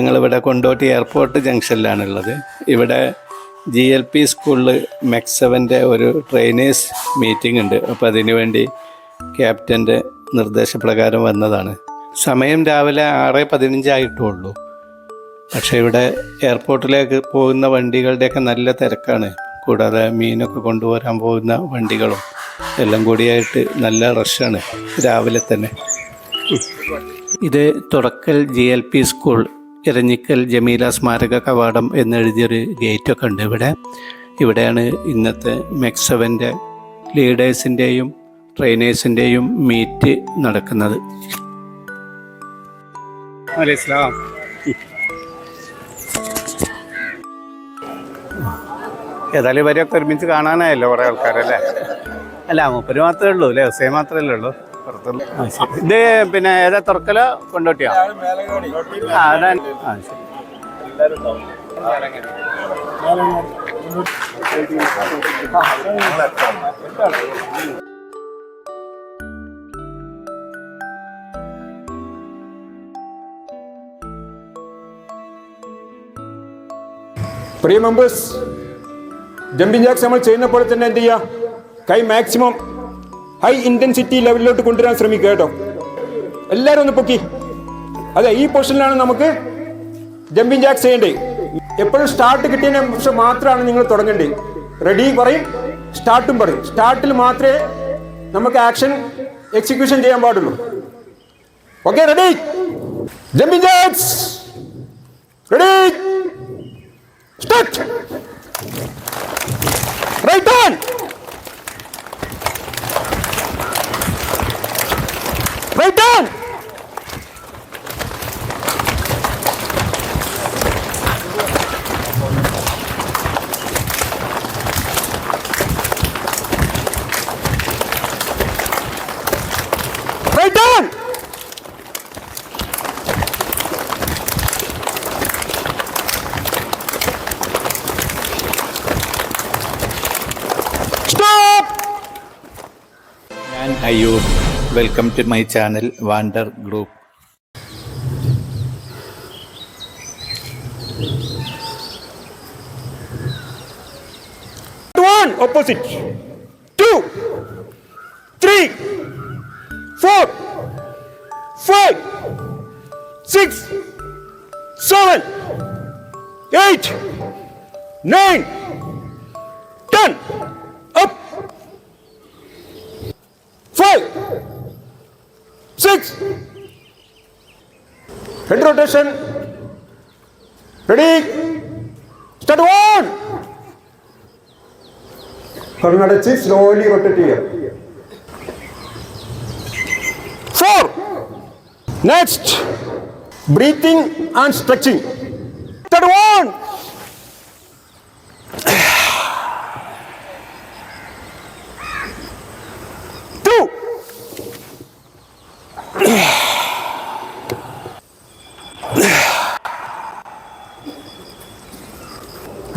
ഞങ്ങളിവിടെ കൊണ്ടോട്ടി എയർപോർട്ട് ജംഗ്ഷനിലാണുള്ളത്. ഇവിടെ G L P സ്കൂളിൽ മെക്സവന്റെ ഒരു ട്രെയിനേഴ്സ് മീറ്റിംഗ് ഉണ്ട്. അപ്പോൾ അതിനുവേണ്ടി ക്യാപ്റ്റന്റെ നിർദ്ദേശപ്രകാരം വന്നതാണ്. സമയം രാവിലെ ആറ് പതിനഞ്ചായിട്ടുള്ളൂ പക്ഷേ ഇവിടെ എയർപോർട്ടിലേക്ക് പോകുന്ന വണ്ടികളുടെയൊക്കെ നല്ല തിരക്കാണ്. കൂടാതെ മീനൊക്കെ കൊണ്ടുവരാൻ പോകുന്ന വണ്ടികളും എല്ലാം കൂടിയായിട്ട് നല്ല റഷാണ് രാവിലെ തന്നെ. ഇത് തുടക്കൽ G L P school Iranjikkal Jameela സ്മാരക കവാടം എന്നെഴുതിയൊരു ഗേറ്റൊക്കെ ഉണ്ട് ഇവിടെ. ഇവിടെയാണ് ഇന്നത്തെ മെക്സവന്റെ ലീഡേഴ്സിന്റെയും ട്രെയിനേഴ്സിന്റെയും മീറ്റ് നടക്കുന്നത്. ഏതായാലും ഇവരെയൊക്കെ ഒരുമിച്ച് കാണാനായല്ലോ കുറേ ആൾക്കാരല്ലേ? അല്ല മൂപ്പര് മാത്രമേ ഉള്ളൂ അല്ലേ? ഹുസൈൻ മാത്രമല്ലേ ഉള്ളൂ. ഇത് പിന്നെ ഏതാ തുറക്കലോ കൊണ്ടോട്ടിയോ? ആ അതാ ആ ശരി. പ്രിയ മെമ്പേഴ്സ് ജമ്പിംഗ് ജാക്സ് നമ്മൾ ചെയ്യുന്നപ്പോൾ തന്നെ എന്ത് ചെയ്യുക? കൈ മാക്സിമം ഹൈ ഇന്റൻസിറ്റി ലെവലിലോട്ട് കൊണ്ടുവരാൻ ശ്രമിക്കുക കേട്ടോ. എല്ലാവരും ഒന്ന് പൊക്കി. അതെ ഈ പൊസിഷനിലാണ് നമുക്ക് ജമ്പിങ് ജാക്സ് ചെയ്യേണ്ടത് എപ്പോഴും സ്റ്റാർട്ട് കിട്ടിയതിന് പക്ഷെ മാത്രമാണ് നിങ്ങൾ തുടങ്ങേണ്ടത് റെഡി പറയും. സ്റ്റാർട്ടും പറയും. സ്റ്റാർട്ടിൽ മാത്രമേ നമുക്ക് ആക്ഷൻ എക്സിക്യൂഷൻ ചെയ്യാൻ പാടുള്ളൂ. Okay ready jumping jacks ready start right on! Right down! Right down! Stop! Yan ay welcome to my channel wonder group opposite. Head rotation ready start on കണ്ണടച്ച് സ്ലോലി റൊട്ടേറ്റ് ചെയ്യുക. Four next breathing and stretching third one two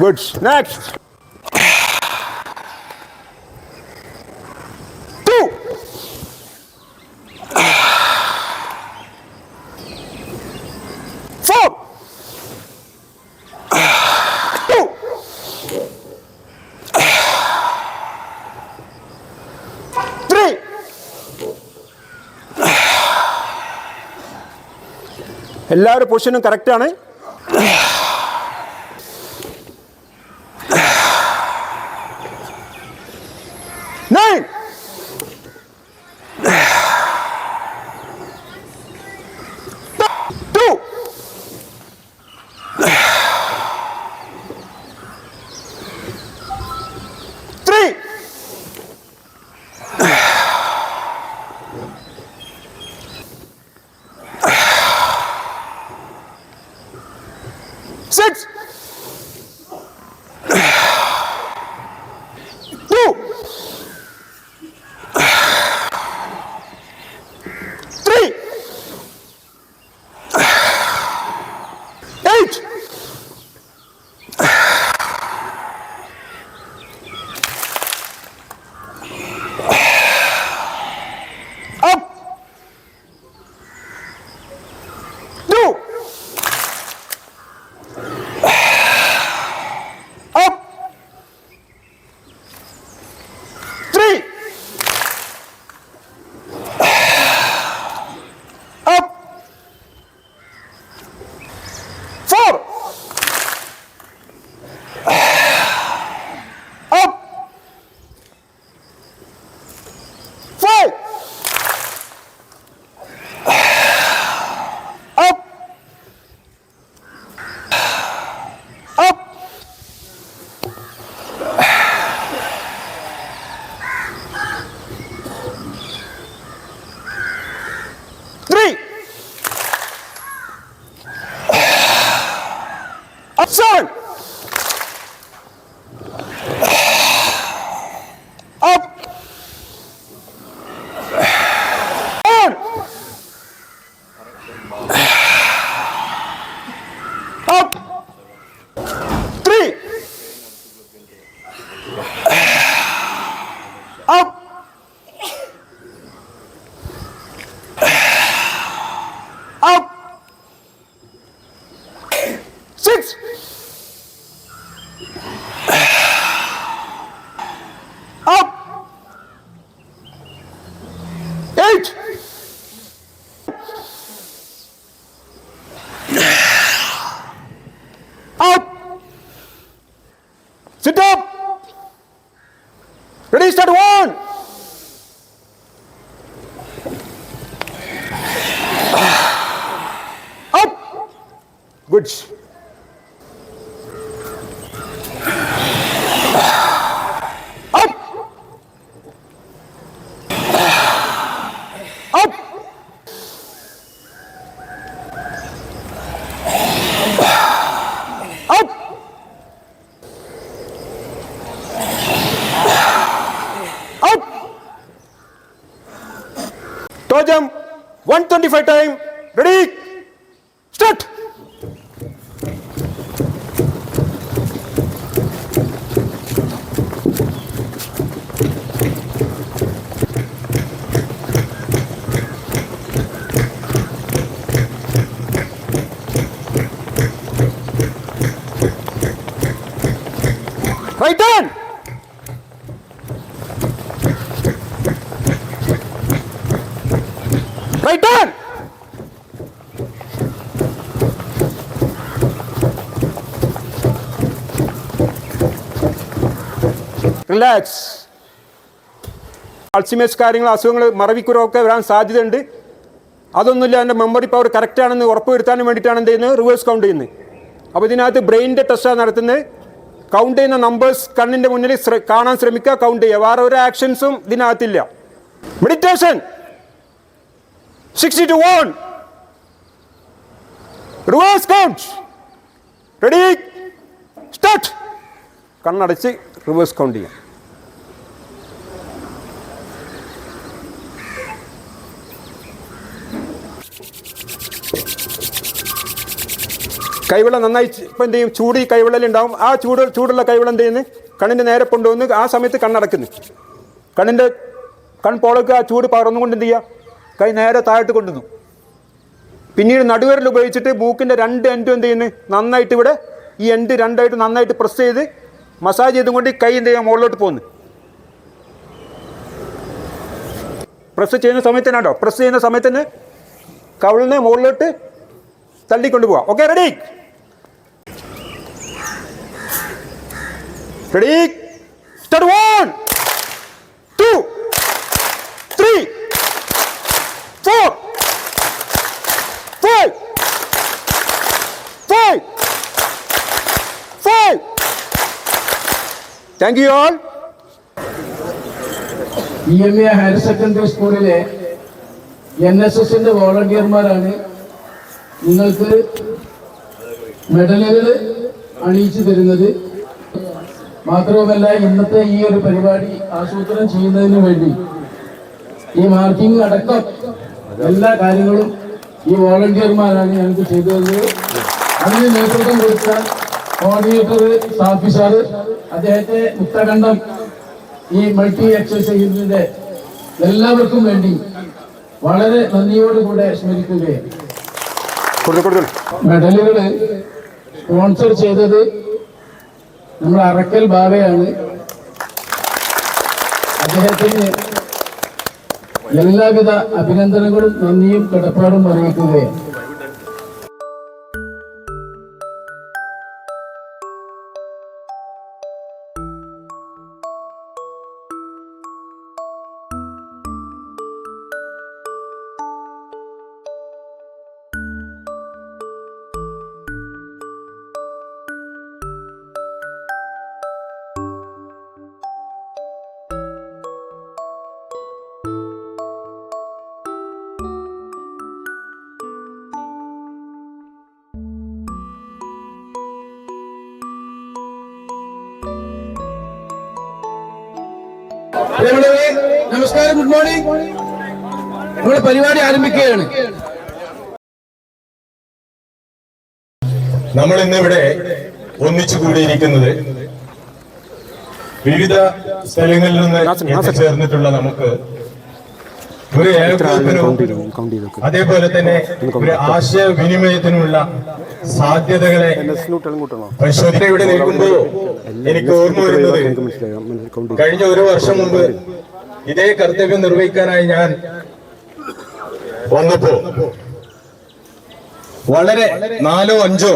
good next എല്ലാവരുടെ പൊസിഷനും കറക്റ്റാണ് son 125 time. Ready? Start. Relax Alzheimer's കാര്യങ്ങൾ അസുഖങ്ങൾ മറവിക്കുറവൊക്കെ വരാൻ സാധ്യതയുണ്ട്. അതൊന്നുമില്ല എന്റെ മെമ്മറി പവർ കറക്റ്റാണെന്ന് ഉറപ്പുവരുത്താനും ഉറപ്പ് വരുത്താനും വേണ്ടിയിട്ടാണ് എന്ത് ചെയ്യുന്നത്? റിവേഴ്സ് കൗണ്ട് ചെയ്യുന്നത്. അപ്പോൾ ഇതിനകത്ത് ബ്രെയിനിന്റെ ടെസ്റ്റാണ് നടത്തുന്നത്. കൗണ്ട് ചെയ്യുന്ന നമ്പേഴ്സ് കണ്ണിന്റെ മുന്നിൽ കാണാൻ ശ്രമിക്കുക കൗണ്ട് ചെയ്യുക. വേറെ ഒരു ആക്ഷൻസും ഇതിനകത്തില്ല. Meditation sixty two one reverse count ready start കണ്ണടച്ച് റിവേഴ്സ് കൗണ്ട് ചെയ്യാം. കൈവെള്ളം നന്നായി ഇപ്പം എന്ത് ചെയ്യും? ചൂട് ഈ ആ ചൂട് ചൂടുള്ള കൈവെള്ളം എന്ത് ചെയ്യുന്നു? കണ്ണിന്റെ നേരെ കൊണ്ടുവന്ന് ആ സമയത്ത് കണ്ണടക്കുന്നു കണ്ണിന്റെ കൺപോളക്ക് ആ ചൂട് പകർന്നുകൊണ്ട് എന്ത് ചെയ്യുക കൈ നേരെ താഴോട്ട് കൊണ്ടുവന്നു. പിന്നീട് നടുവരൽ ഉപയോഗിച്ചിട്ട് മൂക്കിന്റെ രണ്ട് എൻഡും എന്ത് ചെയ്യുന്നു? നന്നായിട്ട് ഇവിടെ ഈ എൻഡ് രണ്ടായിട്ട് നന്നായിട്ട് പ്രസ് ചെയ്ത് മസാജ് ചെയ്തുകൊണ്ട് കൈ എന്ത് ചെയ്യാം? മുകളിലോട്ട് പോകുന്നു പ്രസ് ചെയ്യുന്ന സമയത്ത് തന്നെ കേട്ടോ പ്രസ് ചെയ്യുന്ന സമയത്ത് തന്നെ കവിളിനെ മുകളിലോട്ട് തള്ളിക്കൊണ്ട് പോവാം. Okay ready ready start one two three four five five five thank you all E M A higher secondary സ്കൂളിലെ എൻ എസ് എസിന്റെ വോളണ്ടിയർമാരാണ് നിങ്ങൾക്ക് മെഡലുകൾ അണിയിച്ചു തരുന്നത്. മാത്രവുമല്ല ഇന്നത്തെ ഈ ഒരു പരിപാടി ആസൂത്രണം ചെയ്യുന്നതിന് വേണ്ടി ഈ മാർക്കിംഗ് അടക്കം എല്ലാ കാര്യങ്ങളും ഈ വോളണ്ടിയർമാരാണ് ഞങ്ങൾക്ക് ചെയ്തു തന്നത്. അതിന് നേതൃത്വം കൊടുത്ത കോർഡിനേറ്റർ സാഫി സാറ് അദ്ദേഹത്തെ മുക്തകണ്ഠം ഈ മൾട്ടി എക്സസൈസിന്റെ എല്ലാവർക്കും വേണ്ടി വളരെ നന്ദിയോടുകൂടെ സ്മരിക്കുകയാണ്. മെഡലുകൾ മെഡലുകൾ സ്പോൺസർ ചെയ്തത് നമ്മുടെ അറക്കൽ ബാബയാണ്. അദ്ദേഹത്തിന് എല്ലാവിധ അഭിനന്ദനങ്ങളും നന്ദിയും കടപ്പാടും അറിയിക്കുകയാണ്. നമസ്കാരം ഗുഡ് മോർണിംഗ് നമ്മുടെ പരിപാടി ആരംഭിക്കുകയാണ്. നമ്മൾ ഇന്നിവിടെ ഒന്നിച്ചു കൂടിയിരിക്കുന്നത് വിവിധ സ്ഥലങ്ങളിൽ നിന്ന് ചേർന്നിട്ടുള്ള നമുക്ക് ഒരു ഏകോപനവും അതേപോലെ തന്നെ ഒരു ആശയവിനിമയത്തിനുമുള്ള സാധ്യതകളെ പരിശോധന ഇവിടെ നിൽക്കുമ്പോൾ എനിക്ക് ഓർമ്മ വരുന്നത് കഴിഞ്ഞ ഒരു വർഷം മുമ്പ് ഇതേ കർത്തവ്യം നിർവഹിക്കാനായി ഞാൻ വന്നപ്പോ വളരെ നാലോ അഞ്ചോ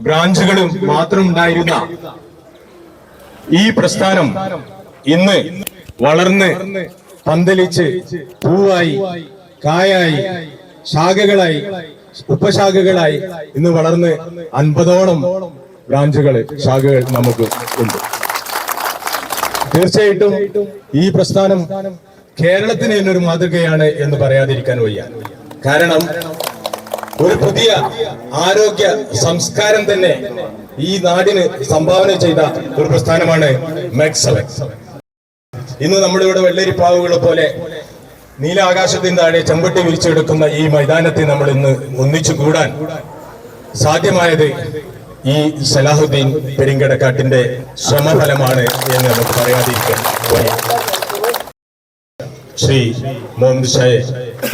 ബ്രാഞ്ചുകളും മാത്രം ഉണ്ടായിരുന്ന ഈ പ്രസ്ഥാനം ഇന്ന് വളർന്ന് പന്തലിച്ച് പൂവായി കായായി ശാഖകളായി ഉപശാഖകളായി ഇന്ന് വളർന്ന് അൻപതോളം ബ്രാഞ്ചുകൾ ശാഖകൾ നമുക്ക് ഉണ്ട്. തീർച്ചയായിട്ടും ഈ പ്രസ്ഥാനം കേരളത്തിന് എന്നൊരു മാതൃകയാണ് എന്ന് പറയാതിരിക്കാൻ വയ്യ. കാരണം ഒരു പുതിയ ആരോഗ്യ സംസ്കാരം തന്നെ ഈ നാടിന് സംഭാവന ചെയ്ത ഒരു പ്രസ്ഥാനമാണ് മെക്സവൻ. ഇന്ന് നമ്മളിവിടെ വെള്ളരിപ്പാവുകളെ പോലെ നീലാകാശത്തിന് താഴെ ചെമ്പട്ടി വിരിച്ചെടുക്കുന്ന ഈ മൈതാനത്തെ നമ്മൾ ഇന്ന് ഒന്നിച്ചു കൂടാൻ സാധ്യമായത് ഈ സലാഹുദ്ദീൻ പെരിങ്കടക്കാട്ടിന്റെ ശ്രമഫലമാണ് എന്ന് നമുക്ക് പറയാതിരിക്കാൻ ശ്രീ മുഹമ്മദ് ഷായെ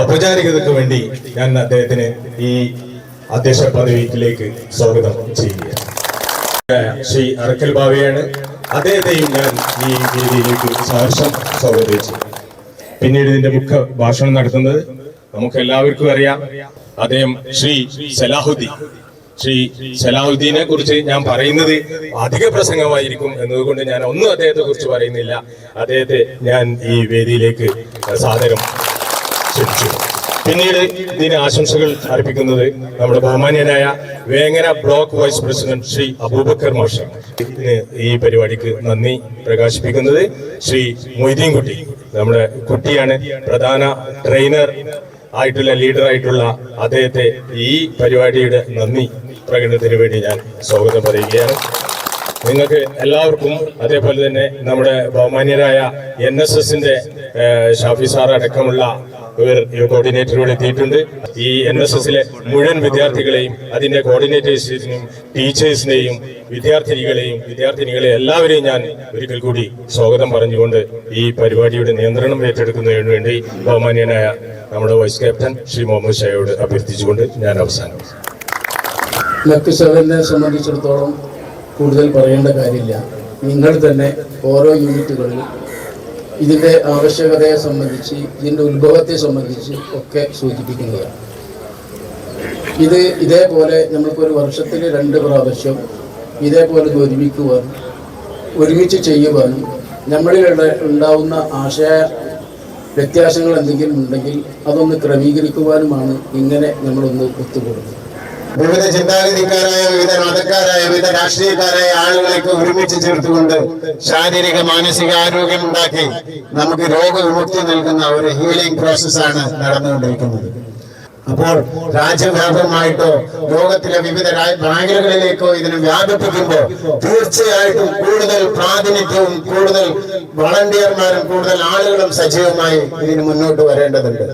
ഔപചാരികതയ്ക്ക് വേണ്ടി ഞാൻ അദ്ദേഹത്തിന് ഈ അധ്യക്ഷ പദവിയിലേക്ക് സ്വാഗതം ചെയ്യുകയാണ്. ശ്രീ അറക്കൽ ബാവയാണ് അദ്ദേഹത്തെയും ഞാൻ ഈ വേദിയിലേക്ക് സാഹസം സ്വാഗതിച്ചു പിന്നീട് ഇതിന്റെ മുഖ്യ ഭാഷണം നടത്തുന്നത് നമുക്ക് എല്ലാവർക്കും അറിയാം. അദ്ദേഹം ശ്രീ സലാഹുദ്ദീൻ. ശ്രീ സലാഹുദ്ദീനെ കുറിച്ച് ഞാൻ പറയുന്നത് അധിക പ്രസംഗമായിരിക്കും എന്നതുകൊണ്ട് ഞാൻ ഒന്നും അദ്ദേഹത്തെ കുറിച്ച് പറയുന്നില്ല. അദ്ദേഹത്തെ ഞാൻ ഈ വേദിയിലേക്ക് സാദരം ക്ഷണിച്ചു. പിന്നീട് ഇതിന് ആശംസകൾ അർപ്പിക്കുന്നത് നമ്മുടെ ബഹുമാന്യനായ Vengara block vice president Shri Abubakar മോഷ. ഈ പരിപാടിക്ക് നന്ദി പ്രകാശിപ്പിക്കുന്നത് ശ്രീ മൊയ്തീൻ കുട്ടി നമ്മുടെ കുട്ടിയാണ് പ്രധാന ട്രെയിനർ ആയിട്ടുള്ള ലീഡർ ആയിട്ടുള്ള അദ്ദേഹത്തെ ഈ പരിപാടിയുടെ നന്ദി പ്രകടനത്തിന് വേണ്ടി ഞാൻ സ്വാഗതം പറയുകയാണ്. നിങ്ങൾക്ക് എല്ലാവർക്കും അതേപോലെ തന്നെ നമ്മുടെ ബഹുമാന്യരായ എൻ എസ് എസിന്റെ ഷാഫി സാർ അടക്കമുള്ള ഇവർ കോർഡിനേറ്റർ ഇവിടെ എത്തിയിട്ടുണ്ട്. ഈ എൻ എസ് എസിലെ മുഴുവൻ വിദ്യാർത്ഥികളെയും അതിന്റെ കോർഡിനേറ്റേഴ്സിനെയും ടീച്ചേഴ്സിനെയും വിദ്യാർത്ഥിനികളെയും വിദ്യാർത്ഥിനികളെ എല്ലാവരെയും ഞാൻ ഒരിക്കൽ കൂടി സ്വാഗതം പറഞ്ഞുകൊണ്ട് ഈ പരിപാടിയുടെ നിയന്ത്രണം ഏറ്റെടുക്കുന്നതിന് വേണ്ടി ബഹുമാന്യനായ നമ്മുടെ വൈസ് ക്യാപ്റ്റൻ ശ്രീ മുഹമ്മദ് ഷായോട് അഭ്യർത്ഥിച്ചുകൊണ്ട് ഞാൻ അവസാനം. ലക്ക് സംബന്ധിച്ചിടത്തോളം കൂടുതൽ പറയേണ്ട കാര്യമില്ല. നിങ്ങൾ തന്നെ ഓരോ യൂണിറ്റുകളിൽ ഇതിന്റെ ആവശ്യകതയെ സംബന്ധിച്ച് ഇതിന്റെ ഉത്ഭവത്തെ സംബന്ധിച്ച് ഒക്കെ സൂചിപ്പിക്കുന്നതാണ്. ഇത് ഇതേപോലെ നമ്മൾക്കൊരു വർഷത്തിൽ രണ്ട് പ്രാവശ്യം ഇതേപോലെ ഇത് ഒരുമിക്കുവാനും ഒരുമിച്ച് ചെയ്യുവാനും നമ്മളിൽ ഉണ്ടാവുന്ന ആശയ വ്യത്യാസങ്ങൾ എന്തെങ്കിലും ഉണ്ടെങ്കിൽ അതൊന്ന് ക്രമീകരിക്കുവാനുമാണ് ഇങ്ങനെ നമ്മളൊന്ന് ഒത്തുകൂടുന്നത്. വിവിധ ചിന്താഗതിക്കാരായ വിവിധ മതക്കാരായ വിവിധ രാഷ്ട്രീയക്കാരായ ആളുകളെയൊക്കെ ഒരുമിച്ച് ചേർത്തുകൊണ്ട് ശാരീരിക മാനസിക ആരോഗ്യം ഉണ്ടാക്കി നമുക്ക് രോഗവിമുക്തി നൽകുന്ന ഒരു ഹീലിംഗ് പ്രോസസ്സാണ് നടന്നുകൊണ്ടിരിക്കുന്നത്. അപ്പോൾ രാജ്യവ്യാപകമായിട്ടോ ലോകത്തിലെ വിവിധ മേഖലകളിലേക്കോ ഇതിനെ വ്യാപിപ്പിക്കുമ്പോൾ തീർച്ചയായിട്ടും കൂടുതൽ പ്രാതിനിധ്യവും കൂടുതൽ വളണ്ടിയർമാരും കൂടുതൽ ആളുകളും സജീവമായി ഇതിന് മുന്നോട്ട് വരേണ്ടതുണ്ട്.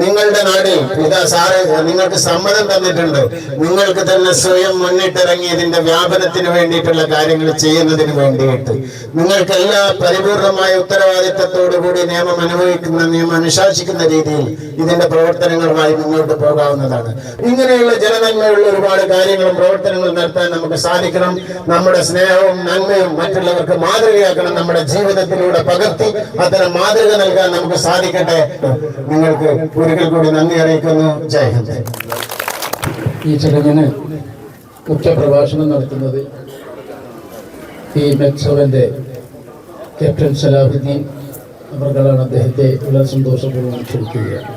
നിങ്ങളുടെ നാടിൽ ഇതാ സാറ് നിങ്ങൾക്ക് സമ്മതം തന്നിട്ടുണ്ട്. നിങ്ങൾക്ക് തന്നെ സ്വയം മുന്നിട്ടിറങ്ങി ഇതിന്റെ വ്യാപനത്തിന് വേണ്ടിയിട്ടുള്ള കാര്യങ്ങൾ ചെയ്യുന്നതിന് വേണ്ടിയിട്ട്. നിങ്ങൾക്ക് എല്ലാ പരിപൂർണമായ ഉത്തരവാദിത്തത്തോടു കൂടി നിയമം അനുഭവിക്കുന്ന നിയമം അനുശാസിക്കുന്ന രീതിയിൽ ഇതിന്റെ പ്രവർത്തനങ്ങളുമായി മുന്നോട്ട് പോകാവുന്നതാണ്. ഇങ്ങനെയുള്ള ജനനന്മയുള്ള ഒരുപാട് കാര്യങ്ങളും പ്രവർത്തനങ്ങളും നടത്താൻ നമുക്ക് സാധിക്കണം. നമ്മുടെ സ്നേഹവും നന്മയും മറ്റുള്ളവർക്ക് മാതൃകയാക്കണം. നമ്മുടെ ജീവിതത്തിലൂടെ പകർത്തി അത്തരം മാതൃക നൽകാൻ നമുക്ക് സാധിക്കട്ടെ. നിങ്ങൾക്ക് ഒരിക്കൽ കൂടി നന്ദി അറിയിക്കുന്നു. ജയ് ഹിന്ദ്. ഈ ചടങ്ങിന് മുഖ്യപ്രഭാഷണം നടത്തുന്നത് ഈ മെക്സവന്റെ ക്യാപ്റ്റൻ സലാഹുദ്ദീൻ അവർകളാണ് അദ്ദേഹത്തെ വളരെ സന്തോഷപൂർവം ക്ഷണിക്കുകയാണ്.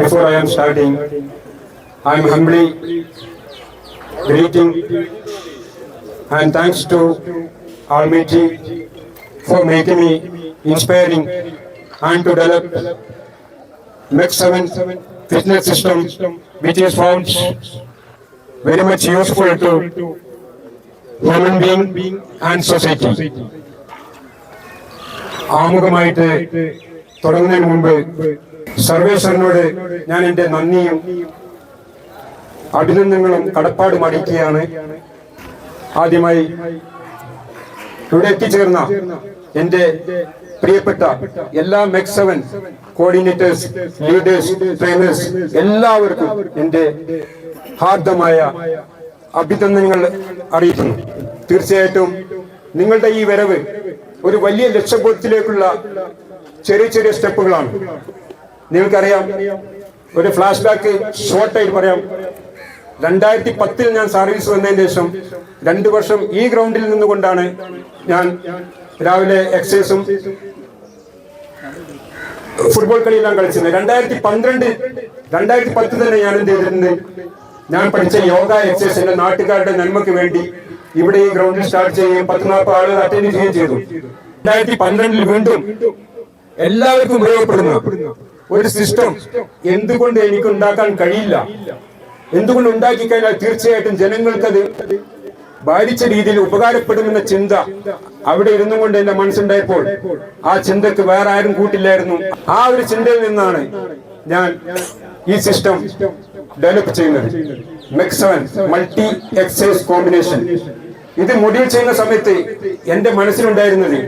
Before I am starting, I am humbly greeting and thanks to Almighty for making me inspiring and to develop Max 7 fitness system which is found very much useful to human being and society. ആമുഖമായിട്ട് തുടങ്ങുന്നതിന് മുമ്പ് സർവേശ്വരനോട് ഞാൻ എന്റെ നന്ദിയും അഭിനന്ദനങ്ങളും കടപ്പാടും അറിയിക്കുകയാണ് ആദ്യമായി ഇവിടെ എത്തിച്ചേർന്ന എന്റെ പ്രിയപ്പെട്ട എല്ലാ മെക്സ് സെവൻ കോർഡിനേറ്റേഴ്സ് ലീഡേഴ്സ് ട്രെയിനേഴ്സ് എല്ലാവർക്കും എന്റെ ഹാർദമായ അഭിനന്ദനങ്ങൾ അറിയിക്കുന്നു. തീർച്ചയായിട്ടും നിങ്ങളുടെ ഈ വരവ് ഒരു വലിയ ലക്ഷ്യബോധത്തിലേക്കുള്ള ചെറിയ ചെറിയ സ്റ്റെപ്പുകളാണ്. നിങ്ങൾക്കറിയാം ഒരു ഫ്ലാഷ് ബാക്ക് ഷോർട്ടായിട്ട് പറയാം. രണ്ടായിരത്തി പത്തിൽ ഞാൻ സർവീസ് വന്നതിന് ശേഷം രണ്ടു വർഷം ഈ ഗ്രൗണ്ടിൽ നിന്നുകൊണ്ടാണ് ഞാൻ രാവിലെ എക്സസൈസും ഫുട്ബോൾ കളിയെല്ലാം കളിച്ചത് രണ്ടായിരത്തി പന്ത്രണ്ട് രണ്ടായിരത്തി പത്ത് തന്നെ ഞാൻ എന്ത് ചെയ്തിരുന്നത് ഞാൻ പഠിച്ച യോഗ എക്സസൈസ് എന്റെ നാട്ടുകാരുടെ നന്മയ്ക്ക് വേണ്ടി ഇവിടെ ഈ ഗ്രൗണ്ടിൽ സ്റ്റാർട്ട് ചെയ്യുകയും പത്ത് നാൽപ്പത് ആളുകൾ അറ്റൻഡ് ചെയ്യുകയും ചെയ്തു. രണ്ടായിരത്തി പന്ത്രണ്ടിൽ വീണ്ടും എല്ലാവർക്കും ഉപയോഗപ്പെടുന്ന. ഒരു സിസ്റ്റം എന്തുകൊണ്ട് എനിക്ക് ഉണ്ടാക്കാൻ കഴിയില്ല? എന്തുകൊണ്ട് ഉണ്ടാക്കി കഴിഞ്ഞാൽ തീർച്ചയായിട്ടും ജനങ്ങൾക്കത് ഭാരിച്ച രീതിയിൽ ഉപകാരപ്പെടുമെന്ന ചിന്ത അവിടെ ഇരുന്നു കൊണ്ട് എന്റെ മനസ്സുണ്ടായപ്പോൾ ആ ചിന്തക്ക് വേറെ ആരും കൂട്ടില്ലായിരുന്നു. ആ ഒരു ചിന്തയിൽ നിന്നാണ് ഞാൻ ഈ സിസ്റ്റം ഡെവലപ്പ് ചെയ്യുന്നത്. മെക്സവൻ മൾട്ടി എക്സൈസ് കോമ്പിനേഷൻ ഇത് മൊഡ്യൂൾ ചെയ്യുന്ന സമയത്ത് എന്റെ മനസ്സിലുണ്ടായിരുന്നത്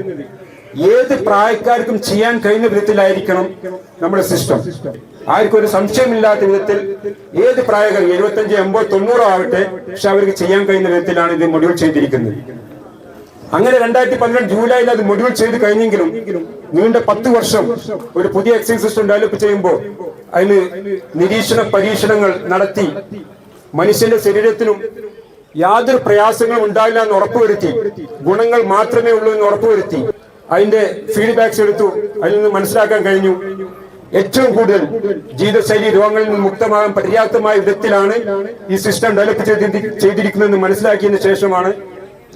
ഏത് പ്രായക്കാർക്കും ചെയ്യാൻ കഴിയുന്ന വിധത്തിലായിരിക്കണം നമ്മുടെ സിസ്റ്റം ആർക്കും ഒരു സംശയമില്ലാത്ത വിധത്തിൽ ഏത് പ്രായക്കാർ എഴുപത്തഞ്ച് എൺപത് തൊണ്ണൂറോ ആവട്ടെ പക്ഷെ അവർക്ക് ചെയ്യാൻ കഴിയുന്ന വിധത്തിലാണ് ഇത് മൊഡ്യൂൾ ചെയ്തിരിക്കുന്നത്. അങ്ങനെ രണ്ടായിരത്തി പന്ത്രണ്ട് ജൂലൈയിൽ അത് മൊഡ്യൂൾ ചെയ്ത് കഴിഞ്ഞെങ്കിലും നീണ്ട പത്ത് വർഷം ഒരു പുതിയ എക്സൈസ് സിസ്റ്റം ഡെവലപ്പ് ചെയ്യുമ്പോൾ അതിന് നിരീക്ഷണ പരീക്ഷണങ്ങൾ നടത്തി മനുഷ്യന്റെ ശരീരത്തിനും യാതൊരു പ്രയാസങ്ങളും ഉണ്ടായില്ല എന്ന് ഉറപ്പുവരുത്തി ഗുണങ്ങൾ മാത്രമേ ഉള്ളൂ എന്ന് ഉറപ്പുവരുത്തി അതിന്റെ ഫീഡ്ബാക്സ് എടുത്തു അതിൽ നിന്ന് മനസ്സിലാക്കാൻ കഴിഞ്ഞു. ഏറ്റവും കൂടുതൽ ജീവിതശൈലി രോഗങ്ങളിൽ നിന്ന് മുക്തമാകാൻ പര്യാപ്തമായ വിധത്തിലാണ് ഈ സിസ്റ്റം ഡെവലപ്പ് ചെയ്തി- ചെയ്തിരിക്കുന്നതെന്ന് മനസ്സിലാക്കിയതിനു ശേഷമാണ്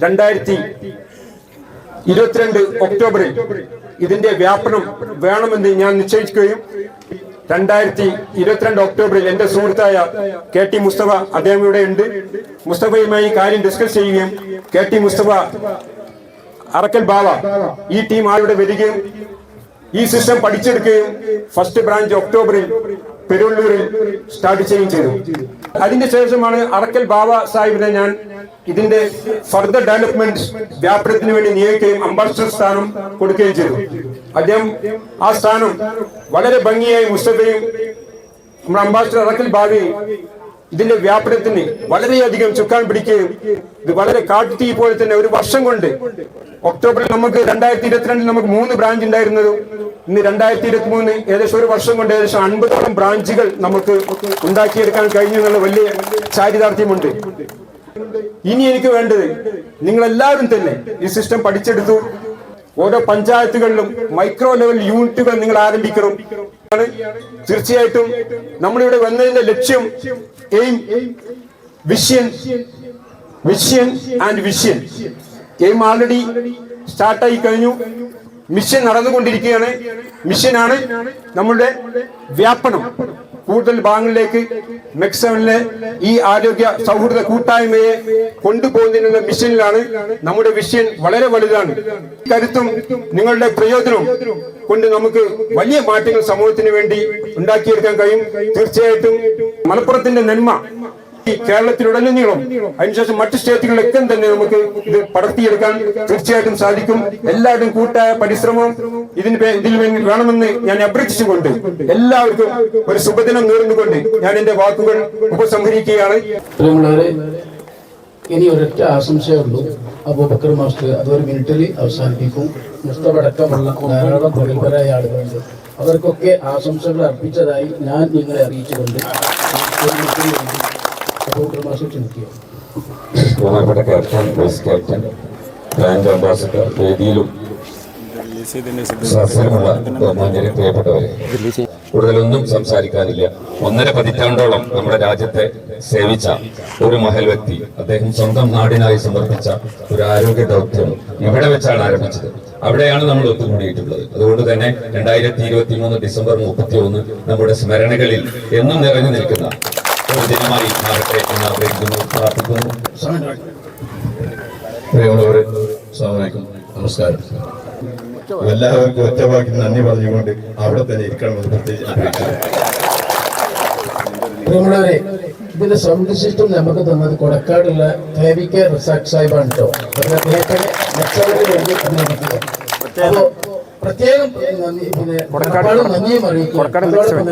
രണ്ടായിരത്തി ഇരുപത്തിരണ്ട് ഒക്ടോബറിൽ ഇതിന്റെ വ്യാപനം വേണമെന്ന് ഞാൻ നിശ്ചയിക്കുകയും രണ്ടായിരത്തി ഇരുപത്തിരണ്ട് ഒക്ടോബറിൽ എന്റെ സുഹൃത്തായ കെ ടി മുസ്തഫ അദ്ദേഹം ഇവിടെ ഉണ്ട്. മുസ്തഫയുമായി കാര്യം ഡിസ്കസ് ചെയ്യുകയും കെ ടി മുസ്തഫ അറക്കൽ ബാവ ഈ ടീം ആളുടെ വരികയും ഈ സിസ്റ്റം പഠിച്ചെടുക്കുകയും ഫസ്റ്റ് ബ്രാഞ്ച് ഒക്ടോബറിൽ പെരുള്ളൂരിൽ സ്റ്റാർട്ട് ചെയ്യുകയും ചെയ്തു. അതിന്റെ ശേഷമാണ് അറക്കൽ ബാബ സാഹിബിനെ ഞാൻ ഇതിന്റെ ഫർദർ ഡെവലപ്മെന്റ് വ്യാപനത്തിന് വേണ്ടി നിയോഗിക്കുകയും അംബാസിഡർ സ്ഥാനം കൊടുക്കുകയും ചെയ്തു. അദ്ദേഹം ആ സ്ഥാനം വളരെ ഭംഗിയായി മുസ്തഫയും നമ്മുടെ അംബാസിഡർ അറക്കൽ ബാവി ഇതിന്റെ വ്യാപനത്തിന് വളരെയധികം ചുക്കാൻ പിടിക്കുകയും ഇത് വളരെ കാട്ടുതീ പോലെ തന്നെ ഒരു വർഷം കൊണ്ട് ഒക്ടോബറിൽ നമുക്ക് രണ്ടായിരത്തി ഇരുപത്തിരണ്ടിൽ നമുക്ക് മൂന്ന് ബ്രാഞ്ച് ഉണ്ടായിരുന്നത്. ഇന്ന് രണ്ടായിരത്തി ഇരുപത്തി മൂന്ന് ഏകദേശം ഒരു വർഷം കൊണ്ട് ഏകദേശം അൻപതോളം ബ്രാഞ്ചുകൾ നമുക്ക് ഉണ്ടാക്കിയെടുക്കാൻ കഴിഞ്ഞു എന്നുള്ള വലിയ ചാരിതാർത്ഥ്യമുണ്ട്. ഇനി എനിക്ക് വേണ്ടത് നിങ്ങൾ എല്ലാവരും തന്നെ ഈ സിസ്റ്റം പഠിച്ചെടുത്തു. ഓരോ പഞ്ചായത്തുകളിലും മൈക്രോ ലെവൽ യൂണിറ്റുകൾ നിങ്ങൾ ആരംഭിക്കണം. തീർച്ചയായിട്ടും നമ്മളിവിടെ വന്നതിന്റെ ലക്ഷ്യം aim vision vision and vision. Aim already സ്റ്റാർട്ടായി കഴിഞ്ഞു. മിഷൻ നടന്നുകൊണ്ടിരിക്കുകയാണ്. മിഷനാണ് നമ്മളുടെ വ്യാപനം. കൂടുതൽ ഭാഗങ്ങളിലേക്ക് മെക്സവനിലെ ഈ ആരോഗ്യ സൗഹൃദ കൂട്ടായ്മയെ കൊണ്ടുപോകുന്നതിനുള്ള മിഷനിലാണ്. നമ്മുടെ വിഷയം വളരെ വലുതാണ്. കരുത്തും നിങ്ങളുടെ പ്രയോജനവും കൊണ്ട് നമുക്ക് വലിയ മാറ്റങ്ങൾ സമൂഹത്തിന് വേണ്ടി ഉണ്ടാക്കിയെടുക്കാൻ കഴിയും. തീർച്ചയായിട്ടും മലപ്പുറത്തിന്റെ നന്മ കേരളത്തിലുടനീളം അതിനുശേഷം മറ്റ് സ്റ്റേറ്റുകളിലൊക്കെ തന്നെ നമുക്ക് ഇത് പടർത്തിയെടുക്കാൻ തീർച്ചയായിട്ടും സാധിക്കും. എല്ലാവരും കൂട്ടായ പരിശ്രമവും ഇതിന് ഇതിൽ വേണമെന്ന് ഞാൻ അഭ്യർത്ഥിച്ചുകൊണ്ട് എല്ലാവർക്കും ഒരു ശുഭദിനം നേർന്നുകൊണ്ട് ഞാൻ എന്റെ വാക്കുകൾ ഉപസംഹരിക്കുകയാണ്. ഇനി ഒരൊറ്റ ആശംസയുള്ളൂ അബൂബക്കർ മാസ്റ്റർ അത് ഒരു മിനിറ്റിൽ അവസാനിപ്പിക്കും. മുസ്തഫ അടക്കമുള്ള ധാരാളം പ്രഗത്ഭരായ ആളുകളുണ്ട്. അവർക്കൊക്കെ ആശംസകൾ അർപ്പിച്ചതായി ഞാൻ നിങ്ങളെ അറിയിച്ചുകൊണ്ട് കൂടുതലൊന്നും സംസാരിക്കാനില്ല. ഒന്നര പതിറ്റാണ്ടോളം നമ്മുടെ രാജ്യത്തെ സേവിച്ച ഒരു മഹൽ വ്യക്തി അദ്ദേഹം സ്വന്തം നാടിനായി സമർപ്പിച്ച ഒരു ആരോഗ്യ ദൗത്യം ഇവിടെ വെച്ചാണ് ആരംഭിച്ചത്. അവിടെയാണ് നമ്മൾ ഒത്തുകൂടിയിട്ടുള്ളത്. അതുകൊണ്ട് തന്നെ രണ്ടായിരത്തി ഇരുപത്തി മൂന്ന് ഡിസംബർ മുപ്പത്തി ഒന്ന് നമ്മുടെ സ്മരണകളിൽ എന്നും നിറഞ്ഞു നിൽക്കുന്ന ദിനമായി മാറട്ടെ എന്ന് ആഗ്രഹിക്കുന്നു. പ്രാർത്ഥിക്കുന്നു. പ്രിയമുള്ളവരെ നമസ്കാരം. എല്ലാവർക്കും ഒറ്റവാക്കി നന്ദി പറഞ്ഞുകൊണ്ട് അവിടെ തന്നെ ഇരിക്കണമെന്ന് പ്രത്യേകിച്ച് പ്രിയമുള്ളവരെ ഇതിന്റെ സൗണ്ട് സിസ്റ്റം നമുക്ക് തന്നത് കൊടക്കാടുള്ള ദേവിക റിസാഖ് സാഹിബാണ് കേട്ടോ. പ്രത്യേകം നന്ദി പിന്നെ നന്ദിയും അറിയിക്കും അതോടൊപ്പം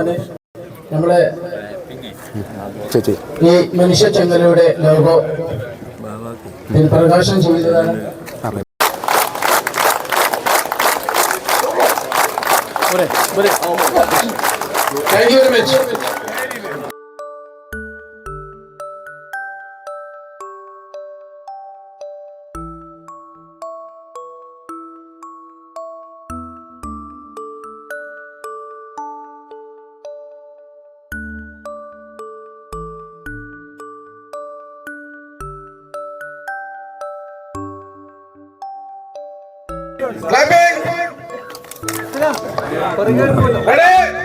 നമ്മളെ ഈ മനുഷ്യ ചങ്ങലയുടെ ലോഗോ പ്രകാശനം ചെയ്തതാണ്. you very very Climbing! Ready!